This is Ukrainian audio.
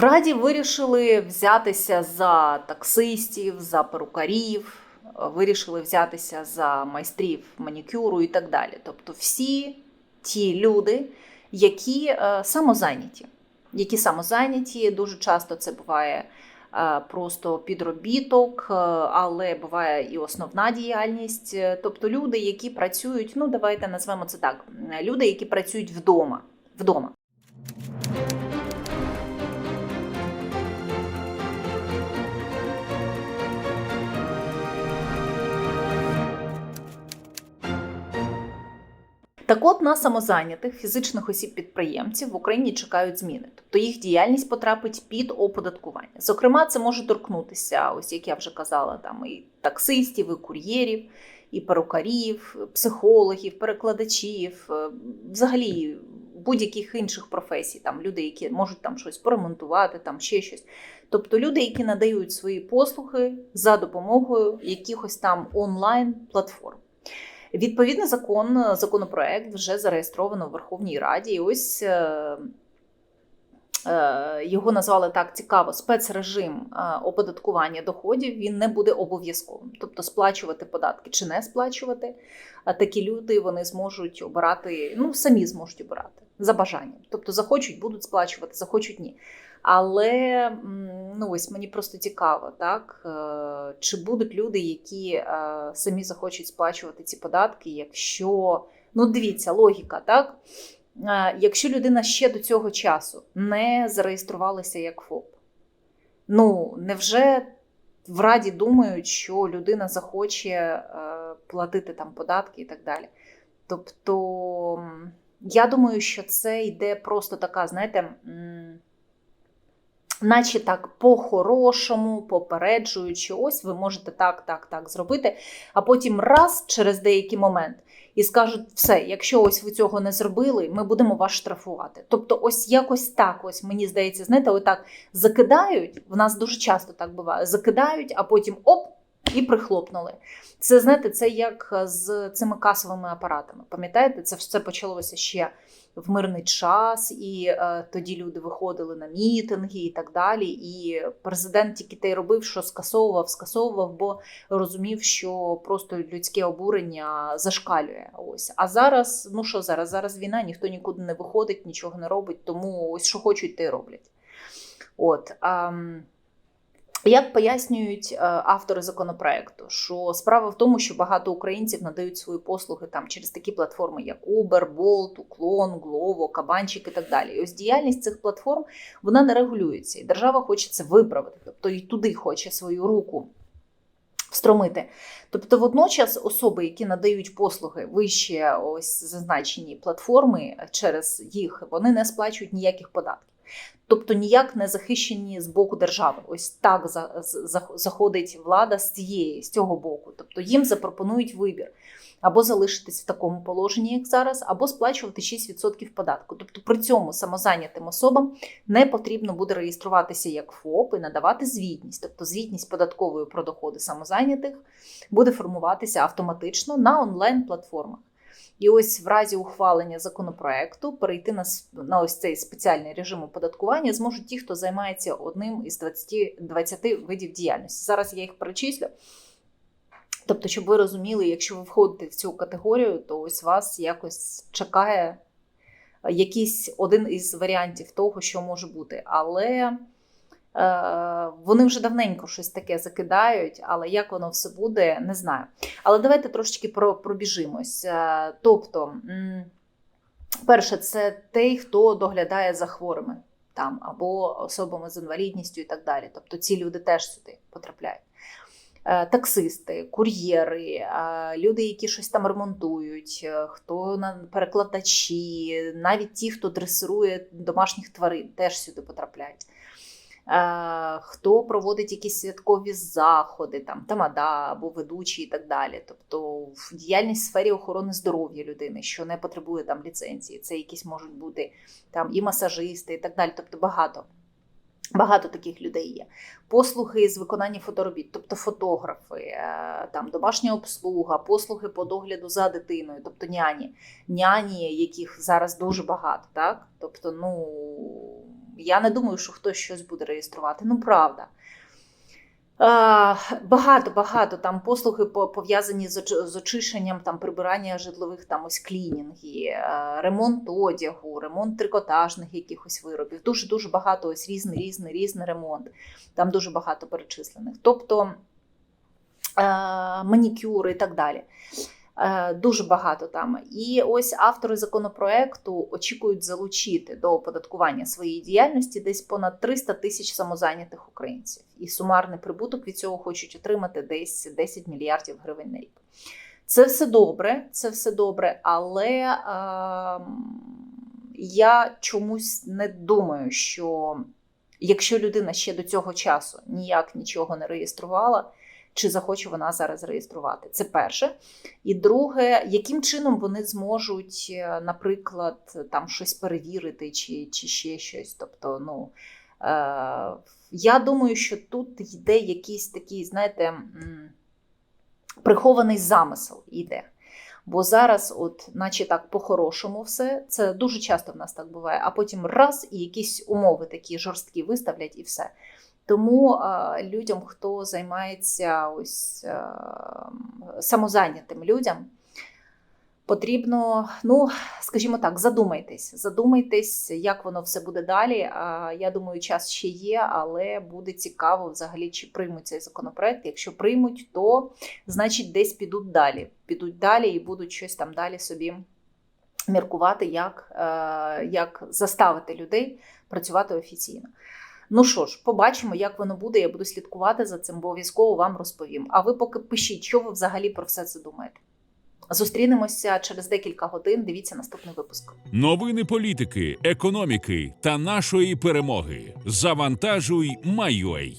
В Раді вирішили взятися за таксистів, за перукарів, вирішили взятися за майстрів манікюру і так далі. Тобто всі ті люди, які е, самозайняті, які самозайняті, дуже часто це буває е, просто підробіток, е, але буває і основна діяльність. Тобто люди, які працюють, ну давайте назвемо це так: люди, які працюють вдома. вдома. Так от на самозайнятих фізичних осіб-підприємців в Україні чекають зміни, тобто їх діяльність потрапить під оподаткування. Зокрема, це може торкнутися, ось як я вже казала, там і таксистів, і кур'єрів, і перукарів, психологів, перекладачів, е, взагалі будь-яких інших професій, там люди, які можуть там щось поремонтувати, там ще щось. Тобто люди, які надають свої послуги за допомогою якихось там онлайн Відповідний закон, законопроект вже зареєстровано в Верховній Раді. І ось е, е, його назвали так цікаво: спецрежим е, оподаткування доходів він не буде обов'язковим. Тобто сплачувати податки чи не сплачувати. Такі люди вони зможуть обирати, ну самі зможуть обирати за бажанням. Тобто захочуть, будуть сплачувати, захочуть ні. Але ну ось мені просто цікаво, так е, чи будуть люди, які е, самі захочуть сплачувати ці податки, якщо ну дивіться, логіка, так? Е, Якщо людина ще до цього часу не зареєструвалася як ФОП, ну невже в Раді думають, що людина захоче платити там податки і так далі? Тобто, я думаю, що це йде просто така, знаєте. Наче так по-хорошому, попереджуючи, ось ви можете так, так, так зробити, а потім раз через деякий момент і скажуть, все, якщо ось ви цього не зробили, ми будемо вас штрафувати. Тобто, ось якось так, ось мені здається, знаєте, отак закидають. В нас дуже часто так буває, закидають, а потім оп. І прихлопнули. Це знаєте, це як з цими касовими апаратами. Пам'ятаєте, це все почалося ще в мирний час, і е, тоді люди виходили на мітинги і так далі. І президент тільки те й робив, що скасовував, скасовував, бо розумів, що просто людське обурення зашкалює. Ось а зараз, ну що зараз? Зараз війна, ніхто нікуди не виходить, нічого не робить, тому ось що хочуть, те й роблять. От. А, як пояснюють е, автори законопроекту, що справа в тому, що багато українців надають свої послуги там через такі платформи, як Uber, Bolt, Уклон, Glovo, Кабанчик і так далі. І ось діяльність цих платформ вона не регулюється, і держава хоче це виправити, тобто і туди хоче свою руку встромити. Тобто, водночас особи, які надають послуги вище ось зазначені платформи через їх, вони не сплачують ніяких податків. Тобто ніяк не захищені з боку держави. Ось так за, за, заходить влада з цієї, з цього боку. Тобто їм запропонують вибір або залишитись в такому положенні, як зараз, або сплачувати 6% податку. Тобто при цьому самозайнятим особам не потрібно буде реєструватися як ФОП і надавати звітність. Тобто звітність податкової про доходи самозайнятих буде формуватися автоматично на онлайн-платформах. І ось в разі ухвалення законопроекту перейти на, на ось цей спеціальний режим оподаткування зможуть ті, хто займається одним із 20, 20 видів діяльності. Зараз я їх перечислю. Тобто, щоб ви розуміли, якщо ви входите в цю категорію, то ось вас якось чекає якийсь один із варіантів того, що може бути. Але вони вже давненько щось таке закидають, але як воно все буде, не знаю. Але давайте трошечки про, пробіжимось. Е, Тобто, перше, це той, хто доглядає за хворими там або особами з інвалідністю і так далі. Тобто ці люди теж сюди потрапляють. Е, Таксисти, кур'єри, е, люди, які щось там ремонтують, е, хто на перекладачі, навіть ті, хто дресирує домашніх тварин, теж сюди потрапляють. Е, Хто проводить якісь святкові заходи, там тамада або ведучі і так далі. Тобто в діяльність сфері охорони здоров'я людини, що не потребує там ліцензії. Це якісь можуть бути там і масажисти, і так далі. Тобто багато. Багато таких людей є. Послуги з виконання фоторобіт, тобто фотографи, е, там домашня обслуга, послуги по догляду за дитиною, тобто няні, няні, яких зараз дуже багато, так? Тобто, ну я не думаю, що хтось щось буде реєструвати. Ну, правда. Е, Багато багато там послуги пов'язані з очищенням, там прибирання житлових там ось клінінги, е, ремонт одягу, ремонт трикотажних якихось виробів. Дуже дуже багато ось різний, різний, різний ремонт. Там дуже багато перечислених. Тобто е, манікюри і так далі. Е, Дуже багато там. І ось автори законопроекту очікують залучити до оподаткування своєї діяльності десь понад 300 тисяч самозайнятих українців. І сумарний прибуток від цього хочуть отримати десь 10 мільярдів гривень на рік. Це все добре, це все добре, але е, я чомусь не думаю, що якщо людина ще до цього часу ніяк нічого не реєструвала, чи захоче вона зараз реєструвати. Це перше. І друге, яким чином вони зможуть, е, наприклад, там щось перевірити чи, чи ще щось. Тобто, ну е, я думаю, що тут йде якийсь такий, знаєте, прихований замисел йде. Бо зараз, от, наче так, по-хорошому все, це дуже часто в нас так буває, а потім раз і якісь умови такі жорсткі виставлять, і все. Тому е, людям, хто займається ось е, самозайнятим людям, потрібно, ну, скажімо так, задумайтесь. Задумайтесь, як воно все буде далі. А, Я думаю, час ще є, але буде цікаво взагалі, чи приймуть цей законопроект. Якщо приймуть, то значить десь підуть далі. Підуть далі і будуть щось там далі собі міркувати, як, е, як заставити людей працювати офіційно. Ну що ж, побачимо, як воно буде. Я буду слідкувати за цим, бо обов'язково вам розповім. А ви поки пишіть, що ви взагалі про все це думаєте. Зустрінемося через декілька годин. Дивіться наступний випуск. Новини політики, економіки та нашої перемоги. Завантажуй, Майой.